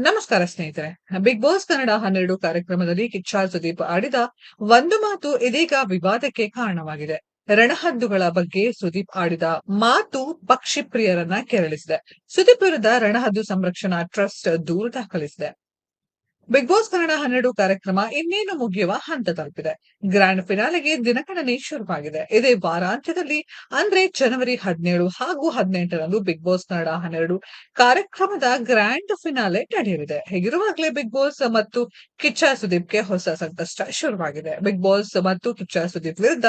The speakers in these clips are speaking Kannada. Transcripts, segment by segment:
ನಮಸ್ಕಾರ ಸ್ನೇಹಿತರೆ. ಬಿಗ್ ಬಾಸ್ ಕನ್ನಡ ಹನ್ನೆರಡು ಕಾರ್ಯಕ್ರಮದಲ್ಲಿ ಕಿಚ್ಚಾ ಸುದೀಪ್ ಆಡಿದ ಒಂದು ಮಾತು ಇದೀಗ ವಿವಾದಕ್ಕೆ ಕಾರಣವಾಗಿದೆ. ರಣಹದ್ದುಗಳ ಬಗ್ಗೆ ಸುದೀಪ್ ಆಡಿದ ಮಾತು ಪಕ್ಷಿ ಪ್ರಿಯರನ್ನ ಕೆರಳಿಸಿದೆ. ಸುದೀಪ್ ವಿರುದ್ಧ ರಣಹದ್ದು ಸಂರಕ್ಷಣಾ ಟ್ರಸ್ಟ್ ದೂರು ದಾಖಲಿಸಿದೆ. ಬಿಗ್ ಬಾಸ್ ಕನ್ನಡ ಹನ್ನೆರಡು ಕಾರ್ಯಕ್ರಮ ಇನ್ನೇನು ಮುಗಿಯುವ ಹಂತ ತಲುಪಿದೆ. ಗ್ರ್ಯಾಂಡ್ ಫಿನಾಲೆಗೆ ದಿನಗಣನೆ ಶುರುವಾಗಿದೆ. ಇದೇ ವಾರಾಂತ್ಯದಲ್ಲಿ ಅಂದ್ರೆ ಜನವರಿ ಹದಿನೇಳು ಹಾಗೂ ಹದಿನೆಂಟರಂದು ಬಿಗ್ ಬಾಸ್ ಕನ್ನಡ ಹನ್ನೆರಡು ಕಾರ್ಯಕ್ರಮದ ಗ್ರ್ಯಾಂಡ್ ಫಿನಾಲೆ ನಡೆಯಲಿದೆ. ಹೀಗಿರುವಾಗಲೇ ಬಿಗ್ ಬಾಸ್ ಮತ್ತು ಕಿಚ್ಚ ಸುದೀಪ್ಗೆ ಹೊಸ ಸಂಕಷ್ಟ ಶುರುವಾಗಿದೆ. ಬಿಗ್ ಬಾಸ್ ಮತ್ತು ಕಿಚ್ಚ ಸುದೀಪ್ ವಿರುದ್ಧ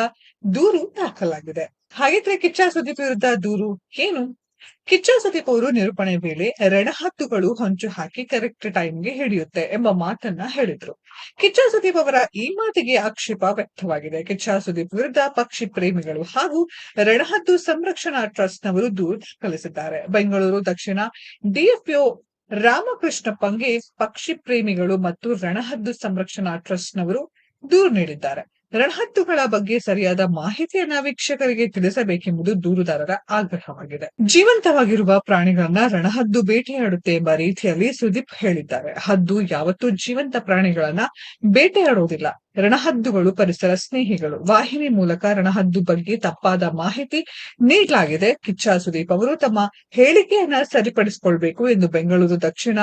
ದೂರು ದಾಖಲಾಗಿದೆ. ಹಾಗಿದ್ರೆ ಕಿಚ್ಚ ಸುದೀಪ್ ವಿರುದ್ಧ ದೂರು ಏನು? ಕಿಚ್ಚ ಸುದೀಪ್ ಅವರು ನಿರೂಪಣೆ ವೇಳೆ ರಣಹತ್ತುಗಳು ಹೊಂಚು ಹಾಕಿ ಕರೆಕ್ಟ್ ಟೈಮ್ಗೆ ಹಿಡಿಯುತ್ತೆ ಎಂಬ ಮಾತನ್ನ ಹೇಳಿದ್ರು. ಕಿಚ್ಚ ಸುದೀಪ್ ಅವರ ಈ ಮಾತಿಗೆ ಆಕ್ಷೇಪ ವ್ಯಕ್ತವಾಗಿದೆ. ಕಿಚ್ಚ ಸುದೀಪ್ ವಿರುದ್ಧ ಪಕ್ಷಿ ಪ್ರೇಮಿಗಳು ಹಾಗೂ ರಣಹದ್ದು ಸಂರಕ್ಷಣಾ ಟ್ರಸ್ಟ್ ನವರು ದೂರು ದಾಖಲಿಸಿದ್ದಾರೆ ಬೆಂಗಳೂರು, ದಕ್ಷಿಣ ಡಿಎಫ್ಒ ರಾಮಕೃಷ್ಣಪ್ಪಂಗೆ ಪಕ್ಷಿ ಪ್ರೇಮಿಗಳು ಮತ್ತು ರಣಹದ್ದು ಸಂರಕ್ಷಣಾ ಟ್ರಸ್ಟ್ ನವರು ದೂರು ನೀಡಿದ್ದಾರೆ. ರಣಹದ್ದುಗಳ ಬಗ್ಗೆ ಸರಿಯಾದ ಮಾಹಿತಿಯನ್ನ ವೀಕ್ಷಕರಿಗೆ ತಿಳಿಸಬೇಕೆಂಬುದು ದೂರುದಾರರ ಆಗ್ರಹವಾಗಿದೆ. ಜೀವಂತವಾಗಿರುವ ಪ್ರಾಣಿಗಳನ್ನ ರಣಹದ್ದು ಬೇಟೆಯಾಡುತ್ತೆ ಎಂಬ ರೀತಿಯಲ್ಲಿ ಸುದೀಪ್ ಹೇಳಿದ್ದಾರೆ. ಹದ್ದು ಯಾವತ್ತೂ ಜೀವಂತ ಪ್ರಾಣಿಗಳನ್ನ ಬೇಟೆಯಾಡುವುದಿಲ್ಲ ರಣಹದ್ದುಗಳು ಪರಿಸರ ಸ್ನೇಹಿಗಳು. ವಾಹಿನಿ ಮೂಲಕ ರಣಹದ್ದು ಬಗ್ಗೆ ತಪ್ಪಾದ ಮಾಹಿತಿ ನೀಡಲಾಗಿದೆ. ಕಿಚ್ಚ ಸುದೀಪ್ ಅವರು ತಮ್ಮ ಹೇಳಿಕೆಯನ್ನ ಸರಿಪಡಿಸಿಕೊಳ್ಬೇಕು ಎಂದು ಬೆಂಗಳೂರು ದಕ್ಷಿಣ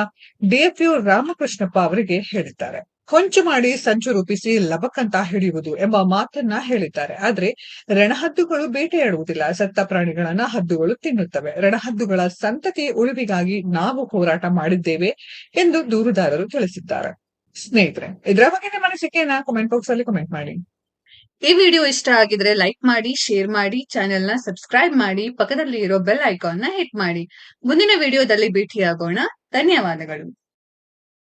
ಡಿಎಫ್ಯು ರಾಮಕೃಷ್ಣಪ್ಪ ಅವರಿಗೆ ಹೇಳಿದ್ದಾರೆ. ಹೊಂಚು ಮಾಡಿ ಸಂಚು ರೂಪಿಸಿ ಲಬಕ್ಕಂತ ಹಿಡಿಯುವುದು ಎಂಬ ಮಾತನ್ನ ಹೇಳಿದ್ದಾರೆ. ಆದ್ರೆ ರಣಹದ್ದುಗಳು ಬೇಟೆಯಾಡುವುದಿಲ್ಲ. ಸತ್ತ ಪ್ರಾಣಿಗಳನ್ನ ಹದ್ದುಗಳು ತಿನ್ನುತ್ತವೆ. ರಣಹದ್ದುಗಳ ಸಂತತಿ ಉಳಿವಿಗಾಗಿ ನಾವು ಹೋರಾಟ ಮಾಡಿದ್ದೇವೆ ಎಂದು ದೂರುದಾರರು ತಿಳಿಸಿದ್ದಾರೆ. ಸ್ನೇಹಿತರೆ, ಇದರ ಬಗ್ಗೆ ನಿಮ್ಮ ಅನಿಸಿಕೆಯನ್ನ ಕಮೆಂಟ್ ಬಾಕ್ಸ್ ಅಲ್ಲಿ ಕಮೆಂಟ್ ಮಾಡಿ. ಈ ವಿಡಿಯೋ ಇಷ್ಟ ಆಗಿದ್ರೆ ಲೈಕ್ ಮಾಡಿ ಶೇರ್ ಮಾಡಿ ಚಾನೆಲ್ನ ಸಬ್ಸ್ಕ್ರೈಬ್ ಮಾಡಿ ಪಕ್ಕದಲ್ಲಿ ಇರೋ ಬೆಲ್ ಐಕಾನ್ನ ಹಿಟ್ ಮಾಡಿ. ಮುಂದಿನ ವಿಡಿಯೋದಲ್ಲಿ ಭೇಟಿಯಾಗೋಣ. ಧನ್ಯವಾದಗಳು.